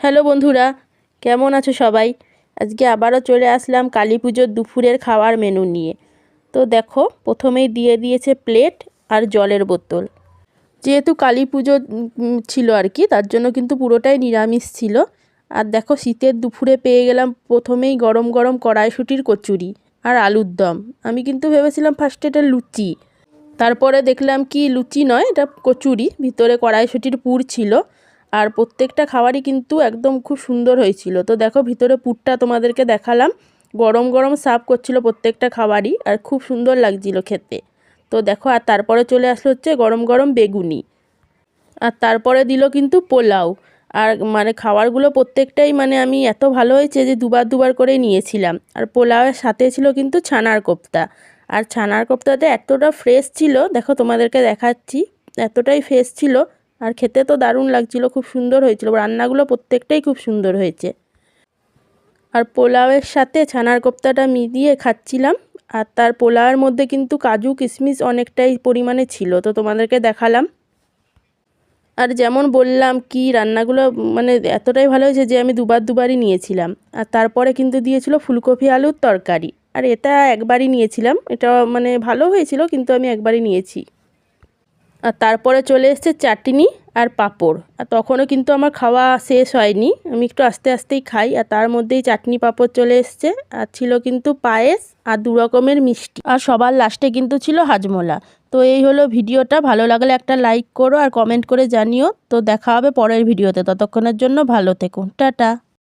Hello বন্ধুরা, কেমন আছো সবাই? আজকে আবারও চলে আসলাম কালী পুজোর দুপুরের খাওয়ার মেনু নিয়ে। তো দেখো, প্রথমেই দিয়ে দিয়েছে প্লেট আর জলের বোতল। যেহেতু কালী পুজো ছিল আর কি, তার জন্য কিন্তু পুরোটাই নিরামিষ ছিল। আর দেখো, শীতের দুপুরে পেয়ে গেলাম প্রথমেই গরম গরম কড়াইশুটির কচুরি আর আলুর দম। আমি কিন্তু ভেবেছিলাম ফার্স্টে এটা লুচি। তারপরে দেখলাম কি লুচি নয়, এটা কচুরি। ভিতরে কড়াইশুটির পুর ছিল। আর প্রত্যেকটা খাবারই কিন্তু একদম খুব সুন্দর হয়েছিল। তো দেখো ভিতরে পুরটা তোমাদেরকে দেখালাম। গরম গরম সাফ করছিল প্রত্যেকটা খাবারই আর খুব সুন্দর লাগছিল খেতে। তো দেখো, আর তারপরে চলে আসলো হচ্ছে গরম গরম বেগুনি। আর তারপরে দিল কিন্তু পোলাও। আর মানে খাবারগুলো প্রত্যেকটাই মানে আমি এত ভালো হয়েছে যে দুবার দুবার করে নিয়েছিলাম। আর পোলাওয়ের সাথে ছিল কিন্তু ছানার কোপ্তা। আর ছানার কোপ্তাতে এতটা ফ্রেশ ছিল, দেখো তোমাদেরকে দেখাচ্ছি, এতটাই ফ্রেশ ছিল আর খেতে তো দারুণ লাগছিল, খুব সুন্দর হয়েছিল, রান্নাগুলো প্রত্যেকটাই খুব সুন্দর হয়েছে। আর পোলাওয়ের সাথে ছানার কোপ্তাটা মিলিয়ে খাচ্ছিলাম, আর তার পোলাওয়ের মধ্যে কিন্তু কাজু কিশমিশ অনেকটাই পরিমাণে ছিল, তো তোমাদেরকে দেখালাম। আর যেমন বললাম কি, রান্নাগুলো মানে এতটাই ভালো হয়েছে যে আমি দুবার দুবারই নিয়েছিলাম। আর তারপরে কিন্তু দিয়েছিল ফুলকপি আলুর তরকারি। আর এটা একবারই নিয়েছিলাম, এটা মানে ভালো হয়েছিল, কিন্তু আমি একবারই নিয়েছি। আর তারপরে চলে এসছে চাটনি আর পাঁপড়। আর তখনও কিন্তু আমার খাওয়া শেষ হয়নি। আমি একটু আস্তে আস্তেই খাই আর তার মধ্যেই চাটনি পাঁপড় চলে এসছে আর ছিল কিন্তু পায়েস আর দু রকমের মিষ্টি। আর সবার লাস্টে কিন্তু ছিল হাজমোলা। তো এই হলো ভিডিওটা। ভালো লাগলে একটা লাইক করো আর কমেন্ট করে জানিও। তো দেখা হবে পরের ভিডিওতে। ততক্ষণের জন্য ভালো থেকো। টাটা।